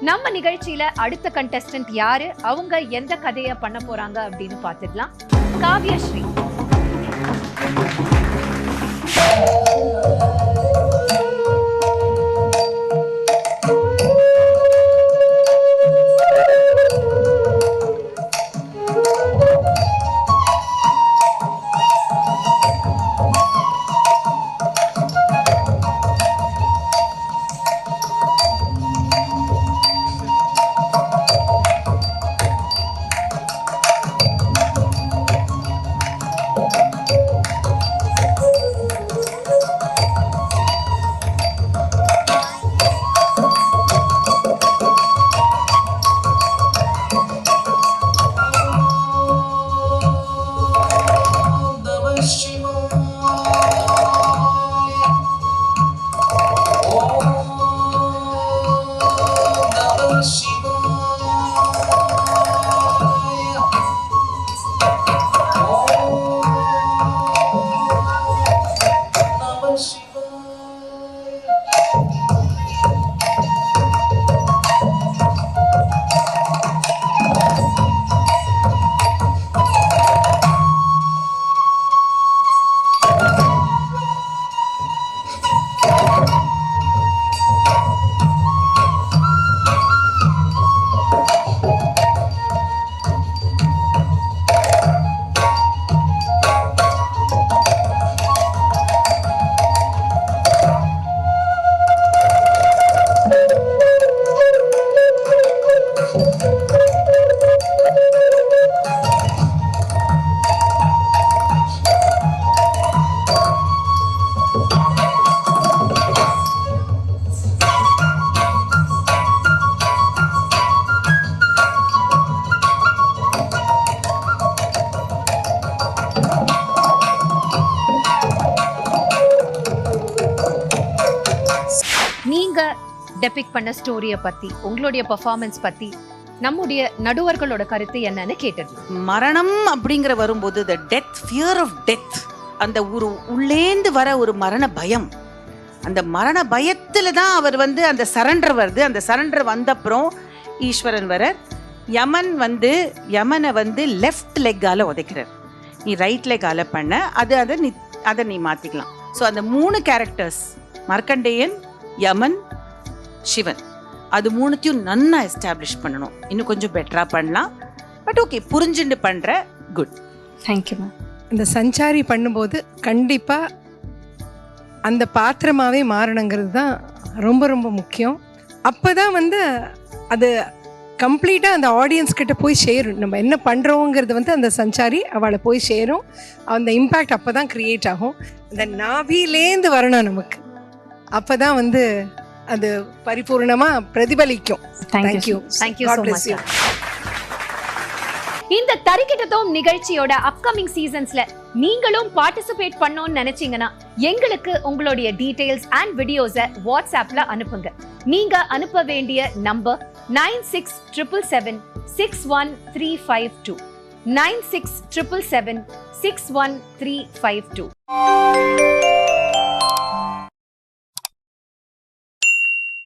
நம்ம நிகழ்ச்சியில அடுத்த கண்டெஸ்டன்ட் யாரு? அவங்க எந்த கதைய பண்ண போறாங்க அப்படின்னு பார்த்துடலாம் காவியஸ்ரீ. she நீங்கள் டெபிக் பண்ண ஸ்டோரியை பற்றி உங்களுடைய பர்ஃபார்மன்ஸ் பற்றி நம்முடைய நடுவர்களோட கருத்து என்னன்னு கேட்டது. மரணம் அப்படிங்கிற வரும்போது the death fear of death அந்த ஒரு உள்ளேந்து வர ஒரு மரண பயம். அந்த மரண பயத்தில் தான் அவர் வந்து அந்த சரண்டர் வருது. அந்த சரண்டர் வந்தப்புறம் ஈஸ்வரன் வர யமன் வந்து யமனை வந்து லெஃப்ட் லெக்கால உதைக்கிறார். நீ ரைட் லெக்கால பண்ண அது அதை நீ அதை நீ மாற்றிக்கலாம் ஸோ அந்த மூணு கேரக்டர்ஸ் மர்க்கண்டேயன் யமன் சிவன். அது மூணுத்தையும் நன்னா எஸ்டாப்ளிஷ் பண்ணணும். இன்னும் கொஞ்சம் பெட்டராக பண்ணலாம். பட் ஓகே புரிஞ்சுண்டு பண்ணுற குட் தேங்க்யூ மேம் இந்த சஞ்சாரி பண்ணும்போது கண்டிப்பாக அந்த பாத்திரமாகவே மாறணுங்கிறது தான் ரொம்ப ரொம்ப முக்கியம். அப்போ தான் வந்து அது கம்ப்ளீட்டாக அந்த ஆடியன்ஸ் கிட்ட போய் சேரும். நம்ம என்ன பண்ணுறோங்கிறது வந்து அந்த சஞ்சாரி அவளை போய் சேரும். அந்த இம்பேக்ட் அப்போ தான் க்ரியேட் ஆகும். அந்த நாபிலேந்து வரணும் நமக்கு. அப்போ தான் வந்து அது பரிபூர்ணமாக பிரதிபலிக்கும். தேங்க்யூ தேங்க்யூ ஸோ மச் இந்த தரிக்கிட்டதும் நிகழ்ச்சியோட அப்கமிங் சீசன்ஸ்ல நீங்களும் பார்ட்டிசிபேட் பண்ணோம்னு நினைச்சீங்கன்னா எங்களுக்கு உங்களுடைய டீடைல்ஸ் அண்ட் வீடியோஸை வாட்ஸ்அப்ல அனுப்புங்க. நீங்க அனுப்ப வேண்டிய number nine six triple seven six one three five two nine six triple seven six one three five two